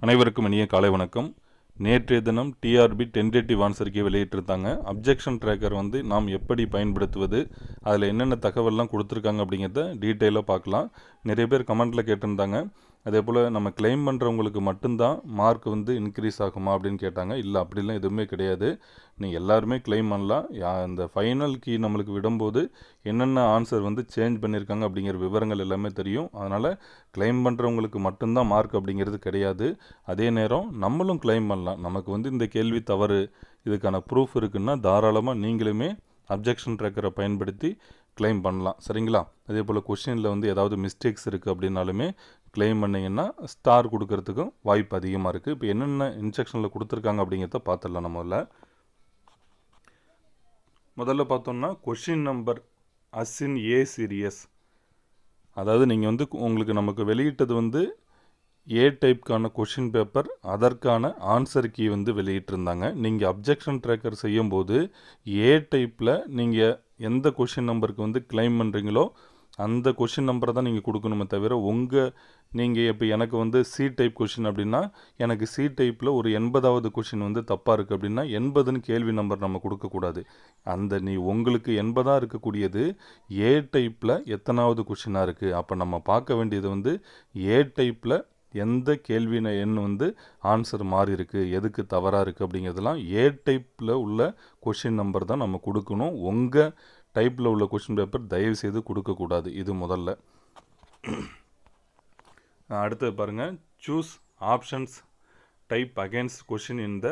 அனைவருக்கும் இனிய காலை வணக்கம். நேற்றைய தினம் டிஆர்பி டென்டேட்டிவ் ஆன்சருக்கே வெளியிட்டிருந்தாங்க. அப்ஜெக்ஷன் ட்ராக்கர் வந்து நாம் எப்படி பயன்படுத்துவது அதில் என்னென்ன தகவல்லாம் கொடுத்துருக்காங்க அப்படிங்கிறத டீட்டெயிலாக பார்க்கலாம். நிறைய பேர் கமெண்ட்டில் கேட்டிருந்தாங்க. அதே போல் நம்ம கிளைம் பண்ணுறவங்களுக்கு மட்டும்தான் மார்க் வந்து இன்க்ரீஸ் ஆகுமா அப்படின்னு கேட்டாங்க. இல்லை அப்படிலாம் எதுவுமே கிடையாது. நீங்கள் எல்லாருமே கிளைம் பண்ணலாம். யா ஃபைனல் கீ நம்மளுக்கு விடும்போது என்னென்ன ஆன்சர் வந்து சேஞ்ச் பண்ணியிருக்காங்க அப்படிங்கிற விவரங்கள் எல்லாமே தெரியும். அதனால் கிளைம் பண்ணுறவங்களுக்கு மட்டும்தான் மார்க் அப்படிங்கிறது கிடையாது. அதே நேரம் நம்மளும் கிளைம் பண்ணலாம். நமக்கு வந்து இந்த கேள்வி தவறு இதுக்கான ப்ரூஃப் இருக்குன்னா தாராளமாக நீங்களுமே அப்ஜெக்ஷன் ட்ராக்கரை பயன்படுத்தி கிளைம் பண்ணலாம். சரிங்களா? அதே போல் கொஷினில் வந்து ஏதாவது மிஸ்டேக்ஸ் இருக்குது அப்படின்னாலுமே கிளைம் பண்ணிங்கன்னா ஸ்டார் கொடுக்கறதுக்கும் வாய்ப்பு அதிகமாக இருக்குது இப்போ என்னென்ன இன்ஸ்ட்ரக்ஷனில் கொடுத்துருக்காங்க அப்படிங்கிறத பார்த்துடலாம் நம்ம முதல்ல. முதல்ல பார்த்தோம்னா question number as in A series அதாவது நீங்கள் வந்து உங்களுக்கு நமக்கு வெளியிட்டது வந்து ஏ டைப்க்கான கொஷின் பேப்பர் அதற்கான ஆன்சர் கீ வந்து வெளியிட்டிருந்தாங்க. நீங்கள் அப்ஜெக்ஷன் ட்ராக்கர் செய்யும்போது ஏ டைப்பில் நீங்கள் எந்த கொஷின் நம்பருக்கு வந்து கிளைம் பண்ணுறீங்களோ அந்த கொஷின் நம்பரை தான் நீங்கள் கொடுக்கணுமே தவிர உங்கள் நீங்கள் இப்போ எனக்கு வந்து சி டைப் கொஷின் அப்படின்னா எனக்கு சி டைப்பில் ஒரு எண்பதாவது கொஷின் வந்து தப்பாக இருக்குது அப்படின்னா எண்பதுன்னு கேள்வி நம்பர் நம்ம கொடுக்கக்கூடாது. அந்த நீ உங்களுக்கு எண்பதாக இருக்கக்கூடியது ஏ டைப்பில் எத்தனாவது கொஷினாக இருக்குது அப்போ நம்ம பார்க்க வேண்டியது வந்து ஏ டைப்பில் எந்த கேள்வின எண் வந்து ஆன்சர் மாறி இருக்குது எதுக்கு தவறாக இருக்குது அப்படிங்கிறதெல்லாம் ஏ டைப்பில் உள்ள கொஷின் நம்பர் தான் நம்ம கொடுக்கணும். உங்கள் டைப்பில் உள்ள கொஷின் பேப்பர் தயவு செய்து கொடுக்கக்கூடாது இது முதல்ல. அடுத்தது பாருங்கள் choose options type against question in the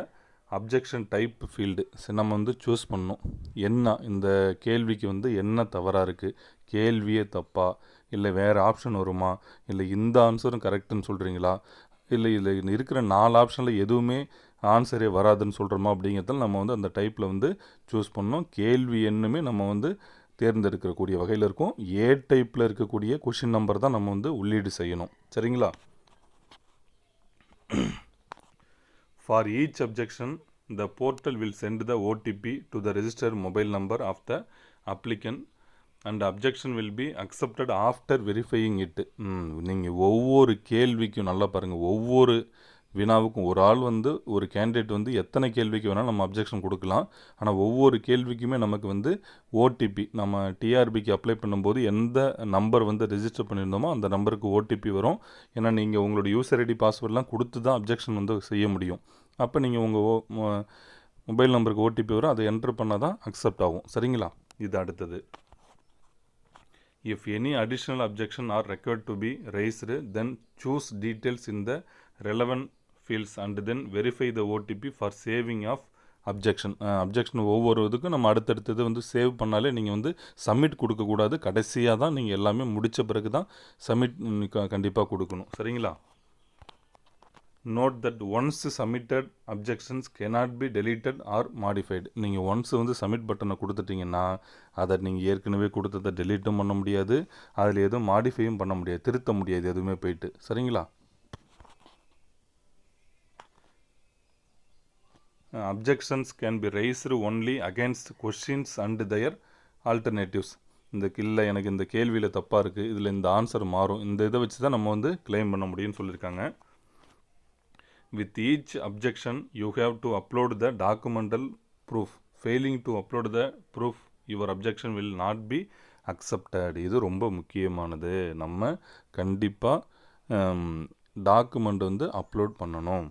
objection type field நம்ம வந்து சூஸ் பண்ணணும். என்ன இந்த கேள்விக்கு வந்து என்ன தவறாக இருக்குது கேள்வியே தப்பா? இல்லை வேறு ஆப்ஷன் வருமா? இல்லை இந்த ஆன்சரும் கரெக்டுன்னு சொல்கிறீங்களா இல்லை இதில் இருக்கிற நாலு ஆப்ஷனில் எதுவுமே ஆன்சரே வராதுன்னு சொல்கிறோமா அப்படிங்கிறதால நம்ம வந்து அந்த டைப்பில் வந்து சூஸ் பண்ணோம் கேள்வி என்னுமே நம்ம வந்து தேர்ந்தெடுக்கக்கூடிய வகையில் இருக்கும். ஏ டைப்பில் இருக்கக்கூடிய கொஷின் நம்பர் தான் நம்ம வந்து உள்ளீடு செய்யணும். சரிங்களா? For each objection the portal will send the OTP to the register mobile number of the applicant and objection will be accepted after verifying it நீங்கள் ஒவ்வொரு கேள்விக்கும் நல்லா பாருங்கள் ஒவ்வொரு வினாவுக்கும் ஒரு ஆள் வந்து ஒரு கேண்டிடேட் வந்து எத்தனை கேள்விக்கு வேணாலும் நம்ம அப்ஜெக்ஷன் கொடுக்கலாம். ஆனால் ஒவ்வொரு கேள்விக்குமே நமக்கு வந்து ஓடிபி நம்ம டிஆர்பிக்கு அப்ளை பண்ணும்போது எந்த நம்பர் வந்து ரிஜிஸ்டர் பண்ணியிருந்தோமோ அந்த நம்பருக்கு ஓடிபி வரும். ஏன்னா நீங்கள் உங்களோட யூசர் ஐடி பாஸ்வேர்ட்லாம் கொடுத்து தான் அப்ஜெக்ஷன் வந்து செய்ய முடியும். அப்போ நீங்கள் உங்கள் மொபைல் நம்பருக்கு ஓடிபி வரும். அதை என்ட்ரு பண்ணால் தான் அக்செப்ட் ஆகும். சரிங்களா? இது அடுத்தது. If any additional objection are required to be raised then choose details in the fields and and then verify the OTP for saving of objection objection ஒவ்வொரு இதுக்கும் நம்ம அடுத்தடுத்தது வந்து சேவ் பண்ணாலே நீங்கள் வந்து சப்மிட் கொடுக்கக்கூடாது. கடைசியாக தான் நீங்கள் எல்லாமே முடித்த பிறகு தான் சப்மிட் கண்டிப்பாக கொடுக்கணும். சரிங்களா? Note that once submitted objections cannot be deleted or modified நீங்கள் ஒன்ஸ் வந்து சப்மிட் பட்டனை கொடுத்துட்டீங்கன்னா அதை நீங்கள் ஏற்கனவே கொடுத்ததை டெலீட்டும் பண்ண முடியாது. அதில் எதுவும் மாடிஃபையும் பண்ண முடியாது. திருத்த முடியாது. எதுவுமே போயிட்டு. சரிங்களா? Objections can be raised only against questions and their alternatives இந்த இல்லை எனக்கு இந்த கேள்வியில் தப்பாக இருக்குது இதில் இந்த ஆன்சர் மாறும். இந்த இதை வச்சு தான் நம்ம வந்து கிளைம் பண்ண முடியும்னு சொல்லியிருக்காங்க. With each objection you have to upload the documental proof failing to upload the proof your objection will not be accepted இது ரொம்ப முக்கியமானது. நம்ம கண்டிப்பாக டாக்குமெண்ட் வந்து அப்லோட் பண்ணணும்.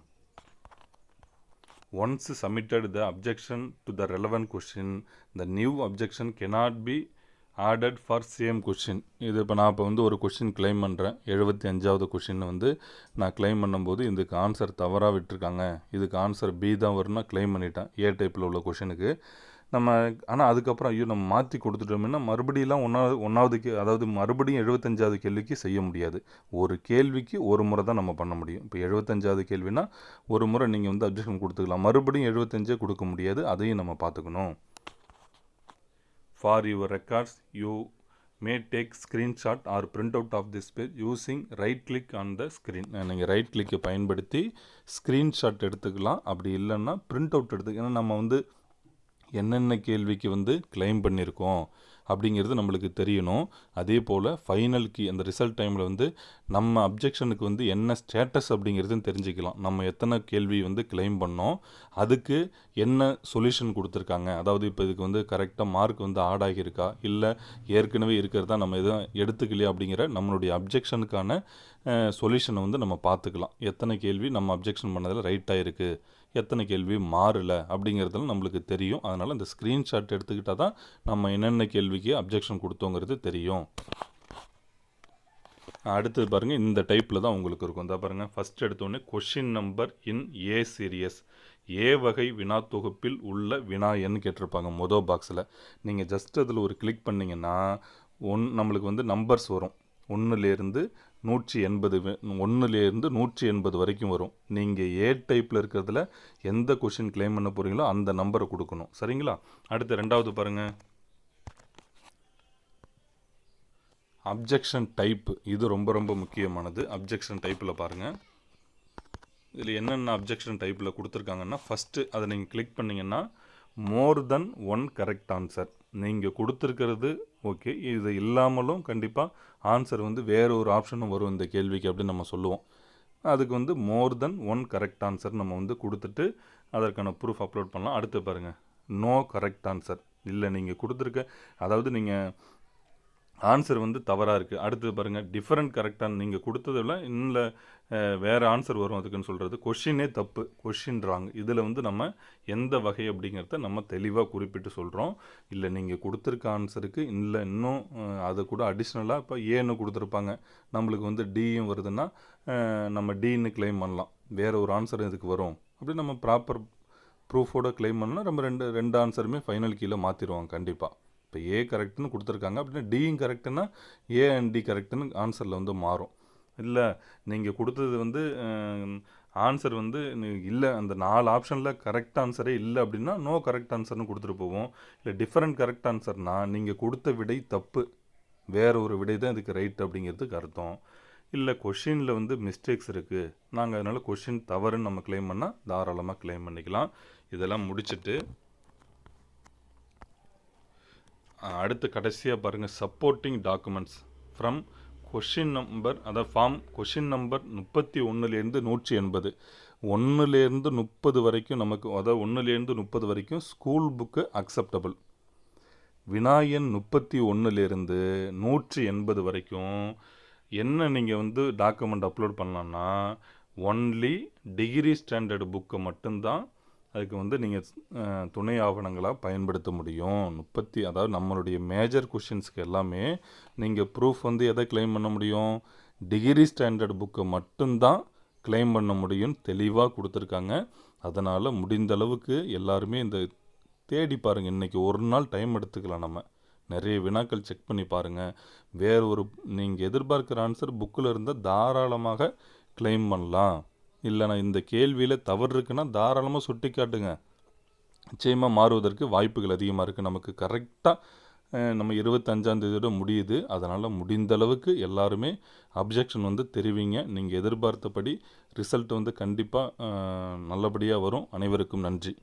Once submitted the objection to the relevant question the new objection cannot be added for same question இது இப்போ நான் இப்போ வந்து ஒரு கொஷின் கிளைம் பண்ணுறேன் எழுபத்தி அஞ்சாவது கொஷின் வந்து நான் கிளைம் பண்ணும்போது இதுக்கு ஆன்சர் தவறாக விட்டுருக்காங்க. இதுக்கு ஆன்சர் பி தான் வரும்னா கிளைம் பண்ணிட்டேன். ஏ டைப்பில் உள்ள கொஷினுக்கு நம்ம ஆனால் அதுக்கப்புறம் ஐயோ நம்ம மாற்றி கொடுத்துட்டோம்னா மறுபடியெல்லாம் ஒன்றாவது ஒன்றாவது கே அதாவது மறுபடியும் எழுபத்தஞ்சாவது கேள்விக்கு செய்ய முடியாது. ஒரு கேள்விக்கு ஒரு முறை தான் நம்ம பண்ண முடியும். இப்போ எழுபத்தஞ்சாவது கேள்வினா ஒரு முறை நீங்கள் வந்து அப்ஜெக்ஷன் கொடுத்துக்கலாம். மறுபடியும் எழுபத்தஞ்சே கொடுக்க முடியாது. அதையும் நம்ம பார்த்துக்கணும். For your records you may take screenshot or print out of this page using right click on the screen நீங்கள் ரைட் கிளிக்கை பயன்படுத்தி ஸ்க்ரீன்ஷாட் எடுத்துக்கலாம். அப்படி இல்லைன்னா பிரிண்ட் அவுட் எடுத்து ஏன்னா நம்ம வந்து என்னென்ன கேள்விக்கு வந்து கிளைம் பண்ணியிருக்கோம் அப்படிங்கிறது நம்மளுக்கு தெரியணும். அதே போல் ஃபைனல் கீ அந்த ரிசல்ட் டைமில் வந்து நம்ம அப்ஜெக்ஷனுக்கு வந்து என்ன ஸ்டேட்டஸ் அப்படிங்கிறதுன்னு தெரிஞ்சுக்கலாம். நம்ம எத்தனை கேள்வி வந்து கிளைம் பண்ணோம் அதுக்கு என்ன சொல்யூஷன் கொடுத்துருக்காங்க? அதாவது இப்போ இதுக்கு வந்து கரெக்டாக மார்க் வந்து ஆட் ஆகியிருக்கா? இல்லை ஏற்கனவே இருக்கிறதா நம்ம எதுவும் எடுத்துக்கலையா அப்படிங்கிற நம்மளுடைய அப்ஜெக்ஷனுக்கான சொல்யூஷனை வந்து நம்ம பார்த்துக்கலாம். எத்தனை கேள்வி நம்ம அப்ஜெக்ஷன் பண்ணதில் ரைட்டாக இருக்குது எத்தனை கேள்வி மாறலை அப்படிங்கிறதுல நம்மளுக்கு தெரியும். அதனால் இந்த ஸ்க்ரீன்ஷாட் எடுத்துக்கிட்டால் தான் நம்ம என்னென்ன கேள்விக்கு அப்ஜெக்ஷன் கொடுத்தோங்கிறது தெரியும். அடுத்தது பாருங்கள் இந்த டைப்பில் தான் உங்களுக்கு இருக்கும். இந்த பாருங்கள் ஃபஸ்ட் எடுத்தோடனே question number in A series A வகை வினா தொகுப்பில் உள்ள வினா எண் கேட்டிருப்பாங்க மொதல் பாக்ஸில் நீங்கள் ஜஸ்ட் அதில் ஒரு கிளிக் பண்ணிங்கன்னா ஒன் நம்மளுக்கு வந்து நம்பர்ஸ் வரும். ஒன்றுலேருந்து நூற்றி எண்பது ஒன்றுலேருந்து நூற்றி எண்பது வரைக்கும் வரும். நீங்கள் ஏ டைப்பில் இருக்கிறதுல எந்த கொஷின் கிளைம் பண்ண போகிறீங்களோ அந்த நம்பரை கொடுக்கணும். சரிங்களா? அடுத்து ரெண்டாவது பாருங்கள் அப்ஜெக்ஷன் டைப் இது ரொம்ப ரொம்ப முக்கியமானது. அப்ஜெக்ஷன் டைப்பில் பாருங்கள் இதில் என்னென்ன அப்ஜெக்ஷன் டைப்பில் கொடுத்துருக்காங்கன்னா ஃபஸ்ட்டு அதை நீங்கள் கிளிக் பண்ணிங்கன்னா more than one correct answer நீங்கள் கொடுத்துருக்கிறது ஓகே இது இல்லாமலும் கண்டிப்பாக ஆன்சர் வந்து வேறு ஒரு ஆப்ஷனும் வரும் இந்த கேள்விக்கு அப்படின்னு நம்ம சொல்லுவோம். அதுக்கு வந்து more than one correct answer நம்ம வந்து கொடுத்துட்டு அதற்கான ப்ரூஃப் அப்லோட் பண்ணலாம். அடுத்து பாருங்கள் நோ கரெக்ட் ஆன்சர் இல்லை நீங்கள் கொடுத்துருக்க அதாவது நீங்கள் ஆன்சர் வந்து தவறாக இருக்குது அடுத்தது பாருங்கள் டிஃப்ரெண்ட் கரெக்டாக நீங்கள் கொடுத்ததில் இல்லை வேறு ஆன்சர் வரும் அதுக்குன்னு சொல்கிறது கொஷினே தப்பு. கொஷின்றாங்க இதில் வந்து நம்ம எந்த வகை அப்படிங்கிறத நம்ம தெளிவாக குறிப்பிட்டு சொல்கிறோம் இல்லை நீங்கள் கொடுத்துருக்க ஆன்சருக்கு இல்லை இன்னும் அதை அது கூட அடிஷ்னலாக இப்போ ஏன்னு கொடுத்துருப்பாங்க. நம்மளுக்கு வந்து டியும் வருதுன்னா நம்ம டின்னு கிளைம் பண்ணலாம். வேறு ஒரு ஆன்சர் இதுக்கு வரும். அப்படி நம்ம ப்ராப்பர் ப்ரூஃபோட கிளைம் பண்ணால் நம்ம ரெண்டு ரெண்டு ஆன்சருமே ஃபைனல் கீழே மாற்றிடுவாங்க கண்டிப்பாக இப்போ ஏ கரெக்ட்னு கொடுத்துருக்காங்க. அப்படின்னா டியும் கரெக்டுன்னா ஏ அண்ட் டி கரெக்டுன்னு ஆன்சரில் வந்து மாறும். இல்லை நீங்கள் கொடுத்தது வந்து ஆன்சர் வந்து இல்லை அந்த நாலு ஆப்ஷனில் கரெக்ட் ஆன்சரே இல்லை அப்படின்னா நோ கரெக்ட் ஆன்சர்னு கொடுத்துட்டு போவோம். இல்லை டிஃப்ரெண்ட் கரெக்ட் ஆன்சர்னா நீங்கள் கொடுத்த விடை தப்பு. வேற ஒரு விடை தான் இதுக்கு ரைட் அப்படிங்கிறதுக்கு அர்த்தம். இல்லை கொஷினில் வந்து மிஸ்டேக்ஸ் இருக்குது நாங்கள் அதனால் கொஷின் தவறுன்னு நம்ம க்ளைம் பண்ணால் தாராளமாக க்ளைம் பண்ணிக்கலாம். இதெல்லாம் முடிச்சுட்டு அடுத்து கடைசியாக பாருங்கள் supporting documents from question number அதாவது ஃபார்ம் கொஷின் நம்பர் முப்பத்தி ஒன்றுலேருந்து நூற்றி எண்பது. ஒன்றுலேருந்து முப்பது வரைக்கும் நமக்கு அதாவது ஒன்றுலேருந்து முப்பது வரைக்கும் ஸ்கூல் புக்கு அக்செப்டபுள் வினாயன் முப்பத்தி ஒன்றுலேருந்து நூற்றி எண்பது வரைக்கும் என்ன நீங்கள் வந்து டாக்குமெண்ட் அப்லோட் பண்ணலான்னா ஒன்லி டிகிரி ஸ்டாண்டர்டு புக்கை மட்டும்தான் அதுக்கு வந்து நீங்கள் துணை ஆவணங்களாக பயன்படுத்த முடியும். முப்பத்தி அதாவது நம்மளுடைய மேஜர் கொஷின்ஸ்க்கு எல்லாமே நீங்கள் ப்ரூஃப் வந்து எதை க்ளைம் பண்ண முடியும்? டிகிரி ஸ்டாண்டர்ட் புக்கை மட்டும்தான் க்ளைம் பண்ண முடியும். தெளிவாக கொடுத்துருக்காங்க. அதனால் முடிந்த அளவுக்கு எல்லாருமே இந்த தேடி பாருங்கள் இன்றைக்கி ஒரு நாள் டைம் எடுத்துக்கலாம் நம்ம. நிறைய வினாக்கள் செக் பண்ணி பாருங்கள் வேறு ஒரு நீங்கள் எதிர்பார்க்குற ஆன்சர் புக்கில் இருந்தால் தாராளமாக க்ளைம் பண்ணலாம். இல்லைண்ணா இந்த கேள்வியில் தவறு இருக்குன்னா தாராளமாக சுட்டி காட்டுங்க. நிச்சயமாக மாறுவதற்கு வாய்ப்புகள் அதிகமாக இருக்குது நமக்கு கரெக்டாக நம்ம இருபத்தஞ்சாந்தேதியோட முடியுது. அதனால் முடிந்த அளவுக்கு எல்லாருமே அப்ஜெக்ஷன் வந்து தெரிவிங்க. நீங்கள் எதிர்பார்த்தபடி ரிசல்ட் வந்து கண்டிப்பாக நல்லபடியாக வரும். அனைவருக்கும் நன்றி.